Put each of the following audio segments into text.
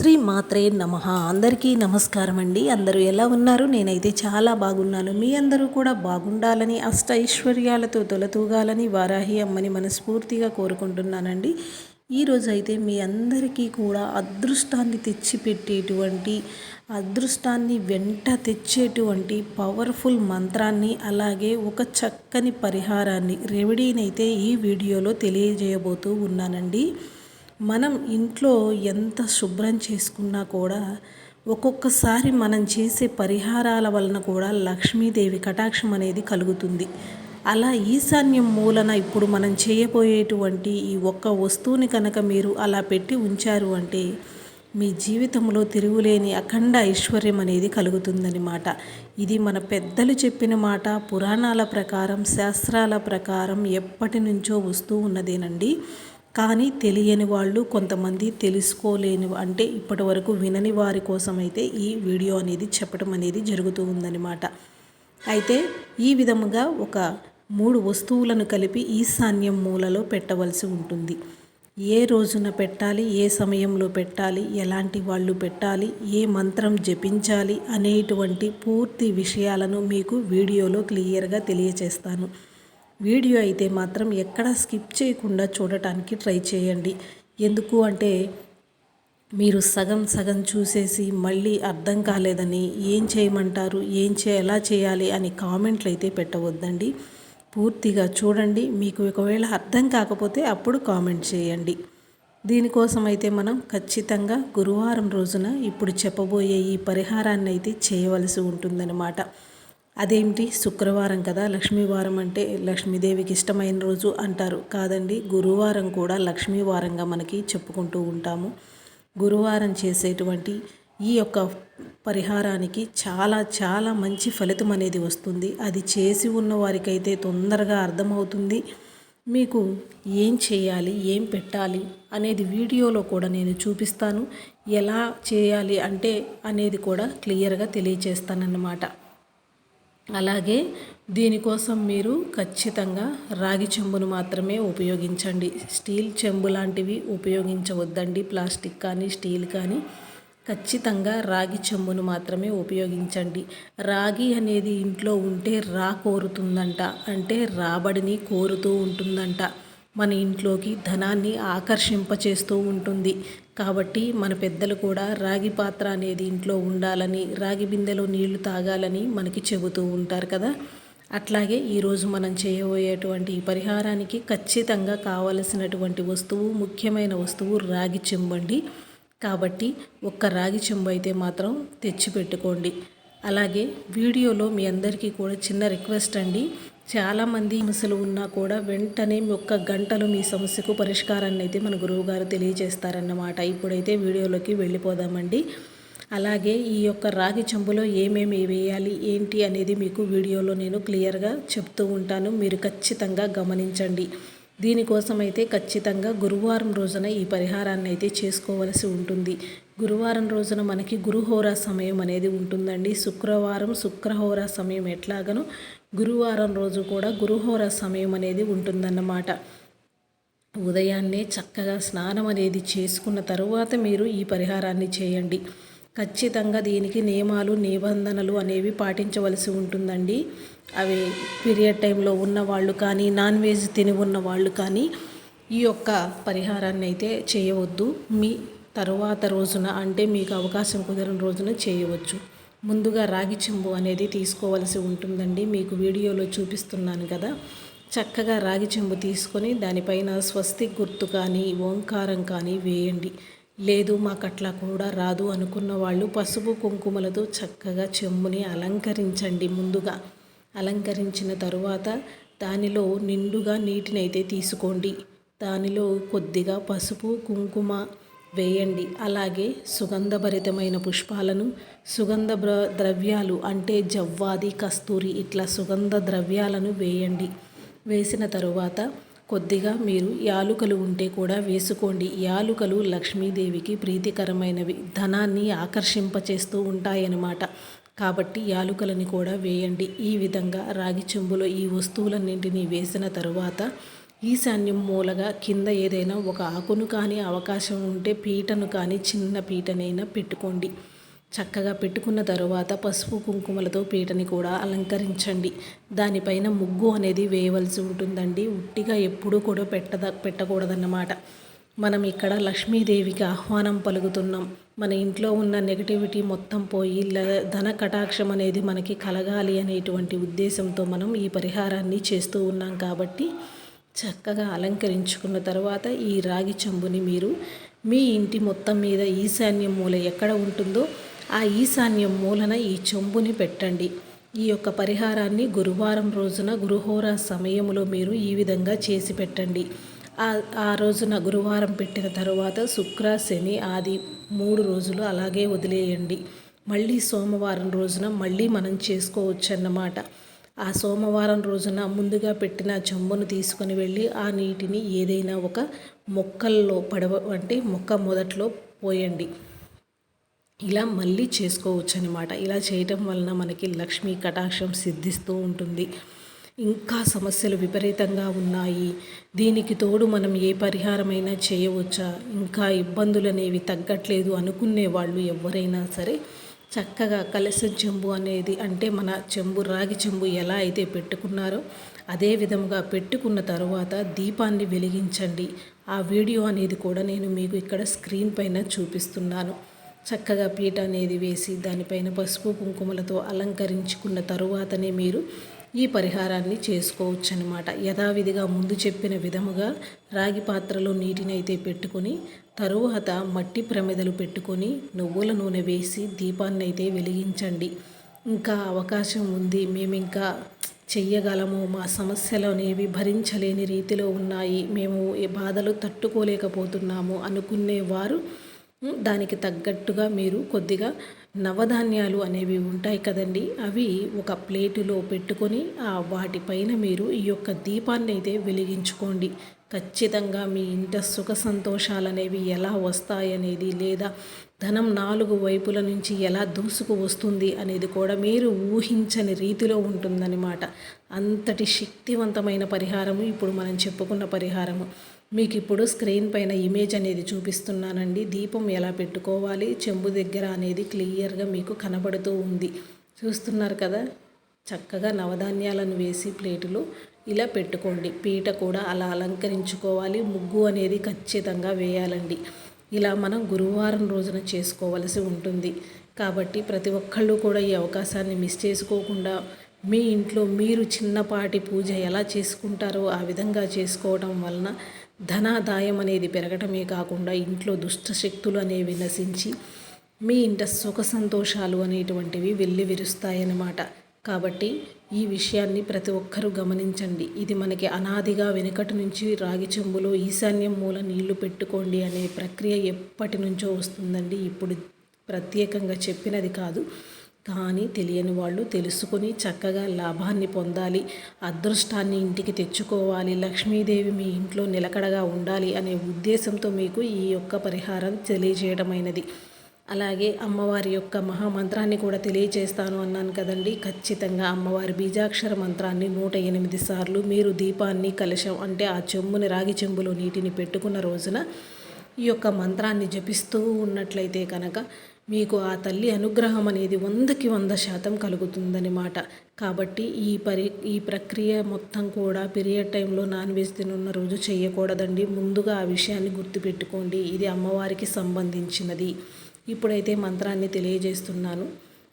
శ్రీ మాత్రే నమ. అందరికీ నమస్కారం అండి. అందరూ ఎలా ఉన్నారు? నేనైతే చాలా బాగున్నాను. మీ అందరూ కూడా బాగుండాలని అష్ట ఐశ్వర్యాలతో తొలతూగాలని వారాహి అమ్మని మనస్ఫూర్తిగా కోరుకుంటున్నానండి. ఈరోజు అయితే మీ అందరికీ కూడా అదృష్టాన్ని తెచ్చిపెట్టేటువంటి అదృష్టాన్ని వెంట తెచ్చేటువంటి పవర్ఫుల్ మంత్రాన్ని అలాగే ఒక చక్కని పరిహారాన్ని రెమెడీనైతే ఈ వీడియోలో తెలియజేయబోతూ ఉన్నానండి. మనం ఇంట్లో ఎంత శుభ్రం చేసుకున్నా కూడా ఒక్కొక్కసారి మనం చేసే పరిహారాల వలన కూడా లక్ష్మీదేవి కటాక్షం అనేది కలుగుతుంది. అలా ఈశాన్యం మూలన ఇప్పుడు మనం చేయబోయేటువంటి ఈ ఒక్క వస్తువుని కనుక మీరు అలా పెట్టి ఉంచారు అంటే మీ జీవితంలో తిరుగులేని అఖండ ఐశ్వర్యం అనేది కలుగుతుందన్నమాట. ఇది మన పెద్దలు చెప్పిన మాట పురాణాల ప్రకారం శాస్త్రాల ప్రకారం ఎప్పటి నుంచో వస్తూ ఉన్నదేనండి. కానీ తెలియని వాళ్ళు కొంతమంది తెలుసుకోలేని అంటే ఇప్పటి వరకు వినని వారి కోసం అయితే ఈ వీడియో అనేది చెప్పడం అనేది జరుగుతూ ఉందన్నమాట. అయితే ఈ విధముగా ఒక మూడు వస్తువులను కలిపి ఈశాన్యం మూలలో పెట్టవలసి ఉంటుంది. ఏ రోజున పెట్టాలి ఏ సమయంలో పెట్టాలి ఎలాంటి వాళ్ళు పెట్టాలి ఏ మంత్రం జపించాలి అనేటువంటి పూర్తి విషయాలను మీకు వీడియోలో క్లియర్గా తెలియచేస్తాను. వీడియో అయితే మాత్రం ఎక్కడ స్కిప్ చేయకుండా చూడటానికి ట్రై చేయండి. ఎందుకు అంటే మీరు సగం సగం చూసేసి మళ్ళీ అర్థం కాలేదని ఏం చేయమంటారు? ఏం చే ఎలా చేయాలి అని కామెంట్లు అయితే పెట్టవద్దండి. పూర్తిగా చూడండి. మీకు ఒకవేళ అర్థం కాకపోతే అప్పుడు కామెంట్ చేయండి. దీనికోసం అయితే మనం ఖచ్చితంగా గురువారం రోజున ఇప్పుడు చెప్పబోయే ఈ పరిహారాన్ని అయితే చేయవలసి ఉంటుందన్నమాట. అదేమిటి శుక్రవారం కదా లక్ష్మీవారం అంటే లక్ష్మీదేవికి ఇష్టమైన రోజు అంటారు. కాదండి గురువారం కూడా లక్ష్మీవారంగా మనకి చెప్పుకుంటూ ఉంటాము. గురువారం చేసేటువంటి ఈ యొక్క పరిహారానికి చాలా చాలా మంచి ఫలితం అనేది వస్తుంది. అది చేసి ఉన్న వారికైతే తొందరగా అర్థమవుతుంది. మీకు ఏం చేయాలి ఏం పెట్టాలి అనేది వీడియోలో కూడా నేను చూపిస్తాను. ఎలా చేయాలి అంటే అనేది కూడా క్లియర్గా తెలియచేస్తానన్నమాట. అలాగే దీనికోసం మీరు ఖచ్చితంగా రాగి చెంబును మాత్రమే ఉపయోగించండి. స్టీల్ చెంబు లాంటివి ఉపయోగించవద్దండి. ప్లాస్టిక్ కానీ స్టీల్ కానీ ఖచ్చితంగా రాగి చెంబును మాత్రమే ఉపయోగించండి. రాగి అనేది ఇంట్లో ఉంటే రా కోరుతుందంట. అంటే రాబడిని కోరుతూ ఉంటుందంట. మన ఇంట్లోకి ధనాన్ని ఆకర్షింపచేస్తూ ఉంటుంది. కాబట్టి మన పెద్దలు కూడా రాగి పాత్ర అనేది ఇంట్లో ఉండాలని రాగి బిందెలో నీళ్ళు తాగాలని మనకి చెబుతూ ఉంటారు కదా. అట్లాగే ఈరోజు మనం చేయబోయేటువంటి ఈ పరిహారానికి ఖచ్చితంగా కావలసినటువంటి వస్తువు ముఖ్యమైన వస్తువు రాగి చెంబండి కాబట్టి ఒక్క రాగి చెంబు అయితే మాత్రం తెచ్చిపెట్టుకోండి. అలాగే వీడియోలో మీ అందరికీ కూడా చిన్న రిక్వెస్ట్ అండి. చాలామంది సమస్యలు ఉన్నా కూడా వెంటనే ఒక్క గంటలో మీ సమస్యకు పరిష్కారాన్ని అయితే మన గురువుగారు తెలియజేస్తారన్నమాట. ఇప్పుడైతే వీడియోలోకి వెళ్ళిపోదామండి. అలాగే ఈ యొక్క రాగి చెంబులో ఏమేమి వేయాలి ఏంటి అనేది మీకు వీడియోలో నేను క్లియర్గా చెప్తూ ఉంటాను. మీరు ఖచ్చితంగా గమనించండి. దీనికోసం అయితే ఖచ్చితంగా గురువారం రోజున ఈ పరిహారాన్ని అయితే చేసుకోవలసి ఉంటుంది. గురువారం రోజున మనకి గురుహోరా సమయం అనేది ఉంటుందండి. శుక్రవారం శుక్రహోరా సమయం ఎట్లాగనో గురువారం రోజు కూడా గురుహోర సమయం అనేది ఉంటుందన్నమాట. ఉదయాన్నే చక్కగా స్నానం అనేది చేసుకున్న తరువాత మీరు ఈ పరిహారాన్ని చేయండి. ఖచ్చితంగా దీనికి నియమాలు నిబంధనలు అనేవి పాటించవలసి ఉంటుందండి. అవి పీరియడ్ టైంలో ఉన్న వాళ్ళు కానీ నాన్ వెజ్ తిని ఉన్న వాళ్ళు కానీ ఈ యొక్క పరిహారాన్ని అయితే చేయవద్దు. మీ తరువాత రోజున అంటే మీకు అవకాశం కుదిరిన రోజున చేయవచ్చు. ముందుగా రాగి చెంబు అనేది తీసుకోవలసి ఉంటుందండి. మీకు వీడియోలో చూపిస్తున్నాను కదా. చక్కగా రాగి చెంబు తీసుకొని దానిపైన స్వస్తి గుర్తు కానీ ఓంకారం కానీ వేయండి. లేదు మాకు అట్లా కూడా రాదు అనుకున్న వాళ్ళు పసుపు కుంకుమలతో చక్కగా చెమ్ముని అలంకరించండి ముందుగా. అలంకరించిన తరువాత దానిలో నిండుగా నీటినైతే తీసుకోండి. దానిలో కొద్దిగా పసుపు కుంకుమ వేయండి. అలాగే సుగంధభరితమైన పుష్పాలను సుగంధ ద్రవ్యాలు అంటే జవ్వాది కస్తూరి ఇట్లా సుగంధ ద్రవ్యాలను వేయండి. వేసిన తరువాత కొద్దిగా మీరు యాలుకలు ఉంటే కూడా వేసుకోండి. యాలుకలు లక్ష్మీదేవికి ప్రీతికరమైనవి. ధనాన్ని ఆకర్షింపచేస్తూ ఉంటాయన్నమాట. కాబట్టి యాలుకలని కూడా వేయండి. ఈ విధంగా రాగి చెంబులో ఈ వస్తువులన్నింటినీ వేసిన తరువాత ఈశాన్యం మూలగా కింద ఏదైనా ఒక ఆకును కానీ అవకాశం ఉంటే పీటను కానీ చిన్న పీటనైనా పెట్టుకోండి. చక్కగా పెట్టుకున్న తరువాత పసుపు కుంకుమలతో పీటని కూడా అలంకరించండి. దానిపైన ముగ్గు అనేది వేయవలసి ఉంటుందండి. ఉట్టిగా ఎప్పుడూ కూడా పెట్టద పెట్టకూడదన్నమాట. మనం ఇక్కడ లక్ష్మీదేవికి ఆహ్వానం పలుకుతున్నాం. మన ఇంట్లో ఉన్న నెగటివిటీ మొత్తం పోయి ధన కటాక్షం అనేది మనకి కలగాలి అనేటువంటి ఉద్దేశంతో మనం ఈ పరిహారాన్ని చేస్తూ ఉన్నాం కాబట్టి చక్కగా అలంకరించుకున్న తర్వాత ఈ రాగి చెంబుని మీరు మీ ఇంటి మొత్తం మీద ఈశాన్యం మూల ఎక్కడ ఉంటుందో ఆ ఈశాన్యం మూలన ఈ చెంబుని పెట్టండి. ఈ యొక్క పరిహారాన్ని గురువారం రోజున గురుహోర సమయంలో మీరు ఈ విధంగా చేసి పెట్టండి. ఆ రోజున గురువారం పెట్టిన తర్వాత శుక్ర శని ఆది మూడు రోజులు అలాగే వదిలేయండి. మళ్ళీ సోమవారం రోజున మళ్ళీ మనం చేసుకోవచ్చు అన్నమాట ఆ సోమవారం రోజున ముందుగా పెట్టిన చెంబును తీసుకొని వెళ్ళి ఆ నీటిని ఏదైనా ఒక మొక్కల్లో పడవ అంటే మొక్క మొదట్లో పోయండి. ఇలా మళ్ళీ చేసుకోవచ్చు అనమాట ఇలా చేయటం వలన మనకి లక్ష్మీ కటాక్షం సిద్ధిస్తూ ఉంటుంది. ఇంకా సమస్యలు విపరీతంగా ఉన్నాయి. దీనికి తోడు మనం ఏ పరిహారమైనా చేయవచ్చా? ఇంకా ఇబ్బందులు అనేవి తగ్గట్లేదు అనుకునే వాళ్ళు ఎవరైనా సరే చక్కగా కలసం చెంబు అనేది అంటే మన చెంబు రాగి చెంబు ఎలా అయితే పెట్టుకున్నారో అదే విధముగా పెట్టుకున్న తర్వాత దీపాన్ని వెలిగించండి. ఆ వీడియో అనేది కూడా నేను మీకు ఇక్కడ స్క్రీన్ పైన చూపిస్తున్నాను. చక్కగా పీట అనేది వేసి దానిపైన పసుపు కుంకుమలతో అలంకరించుకున్న తరువాతనే మీరు ఈ పరిహారాన్ని చేసుకోవచ్చు అనమాట యథావిధిగా ముందు చెప్పిన విధముగా రాగి పాత్రలో నీటిని అయితే పెట్టుకొని తరువాత మట్టి ప్రమిదలు పెట్టుకొని నువ్వుల నూనె వేసి దీపాన్ని అయితే వెలిగించండి. ఇంకా అవకాశం ఉంది. మేము ఇంకా చెయ్యగలము. మా సమస్యలు అనేవి భరించలేని రీతిలో ఉన్నాయి. మేము ఈ బాధలు తట్టుకోలేకపోతున్నాము అనుకునేవారు దానికి తగ్గట్టుగా మీరు కొద్దిగా నవధాన్యాలు అనేవి ఉంటాయి కదండి. అవి ఒక ప్లేటులో పెట్టుకొని ఆ వాటిపైన మీరు ఈ యొక్క దీపాన్ని అయితే వెలిగించుకోండి. ఖచ్చితంగా మీ ఇంట సుఖ సంతోషాలు అనేవి ఎలా వస్తాయనేది లేదా ధనం నాలుగు వైపుల నుంచి ఎలా దూసుకు వస్తుంది అనేది కూడా మీరు ఊహించని రీతిలో ఉంటుందన్నమాట. అంతటి శక్తివంతమైన పరిహారము ఇప్పుడు మనం చెప్పుకున్న పరిహారము. మీకు ఇప్పుడు స్క్రీన్ పైన ఇమేజ్ అనేది చూపిస్తున్నానండి. దీపం ఎలా పెట్టుకోవాలి? చెంబు దగ్గర అనేది క్లియర్గా మీకు కనబడుతూ ఉంది. చూస్తున్నారు కదా? చక్కగా నవధాన్యాలను వేసి ప్లేటులో ఇలా పెట్టుకోండి. పీట కూడా అలా అలంకరించుకోవాలి. ముగ్గు అనేది ఖచ్చితంగా వేయాలండి. ఇలా మనం గురువారం రోజున చేసుకోవలసి ఉంటుంది. కాబట్టి ప్రతి ఒక్కళ్ళు కూడా ఈ అవకాశాన్ని మిస్ చేసుకోకుండా మీ ఇంట్లో మీరు చిన్నపాటి పూజ ఎలా చేసుకుంటారో ఆ విధంగా చేసుకోవడం వలన ధనాదాయం అనేది పెరగటమే కాకుండా ఇంట్లో దుష్ట శక్తులు అనేవి నశించి మీ ఇంట సుఖ సంతోషాలు అనేటువంటివి వెళ్ళి విరుస్తాయన్నమాట. కాబట్టి ఈ విషయాన్ని ప్రతి ఒక్కరూ గమనించండి. ఇది మనకి అనాదిగా వెనుకటి నుంచి రాగి చెంబులో ఈశాన్యం మూల నీళ్ళు పెట్టుకోండి అనే ప్రక్రియ ఎప్పటి నుంచో వస్తుందండి. ఇప్పుడు ప్రత్యేకంగా చెప్పినది కాదు. కానీ తెలియని వాళ్ళు తెలుసుకొని చక్కగా లాభాన్ని పొందాలి అదృష్టాన్ని ఇంటికి తెచ్చుకోవాలి లక్ష్మీదేవి మీ ఇంట్లో నిలకడగా ఉండాలి అనే ఉద్దేశంతో మీకు ఈ యొక్క పరిహారం తెలియజేయడమైనది. అలాగే అమ్మవారి యొక్క మహామంత్రాన్ని కూడా తెలియజేస్తాను అన్నాను కదండి. ఖచ్చితంగా అమ్మవారి బీజాక్షర మంత్రాన్ని నూట ఎనిమిది సార్లు మీరు దీపాన్ని కలశం అంటే ఆ చెంబుని రాగి చెంబులో నీటిని పెట్టుకున్న రోజున ఈ యొక్క మంత్రాన్ని జపిస్తూ ఉన్నట్లయితే కనుక మీకు ఆ తల్లి అనుగ్రహం అనేది వందకి వంద శాతం కలుగుతుందన్నమాట కాబట్టి ఈ పరి ఈ ప్రక్రియ మొత్తం కూడా పీరియడ్ టైంలో నాన్ వెజ్ తినున్న రోజు చేయకూడదండి. ముందుగా ఆ విషయాన్ని గుర్తుపెట్టుకోండి. ఇది అమ్మవారికి సంబంధించినది. ఇప్పుడైతే మంత్రాన్ని తెలియజేస్తున్నాను.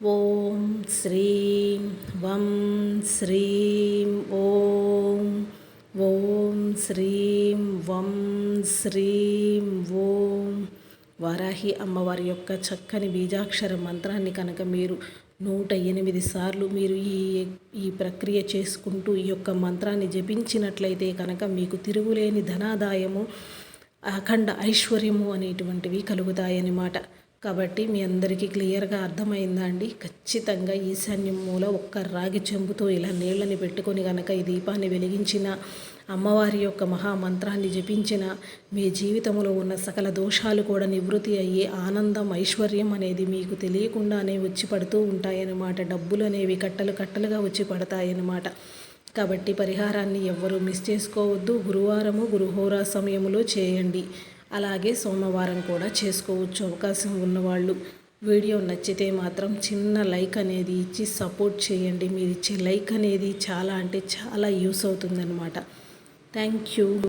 ఓం శ్రీం వం శ్రీం ఓం ఓం శ్రీం వం శ్రీం ఓం. వారాహి అమ్మవారి యొక్క చక్కని బీజాక్షర మంత్రాన్ని కనుక మీరు నూట ఎనిమిది సార్లు మీరు ఈ ఈ ప్రక్రియ చేసుకుంటూ ఈ యొక్క మంత్రాన్ని జపించినట్లయితే కనుక మీకు తిరుగులేని ధనాదాయము అఖండ ఐశ్వర్యము అనేటువంటివి కలుగుతాయన్నమాట కాబట్టి మీ అందరికీ క్లియర్గా అర్థమైందా అండి ఖచ్చితంగా ఈశాన్యం మూల ఒక్క రాగి చెంబుతో ఇలా నీళ్ళని పెట్టుకొని కనుక ఈ దీపాన్ని వెలిగించిన అమ్మవారి యొక్క మహామంత్రాన్ని జపించిన మీ జీవితంలో ఉన్న సకల దోషాలు కూడా నివృత్తి అయ్యే ఆనందం ఐశ్వర్యం అనేది మీకు తెలియకుండానే వచ్చి పడుతూ ఉంటాయన్నమాట. డబ్బులు అనేవి కట్టలు కట్టలుగా వచ్చి పడతాయన్నమాట. కాబట్టి పరిహారాన్ని ఎవ్వరూ మిస్ చేసుకోవద్దు. గురువారము గురుహోరా సమయంలో చేయండి. అలాగే సోమవారం కూడా చేసుకోవచ్చు అవకాశం ఉన్నవాళ్ళు. వీడియో నచ్చితే మాత్రం చిన్న లైక్ అనేది ఇచ్చి సపోర్ట్ చేయండి. మీరు ఇచ్చే లైక్ అనేది చాలా అంటే చాలా యూస్ అవుతుందన్నమాట. Thank you.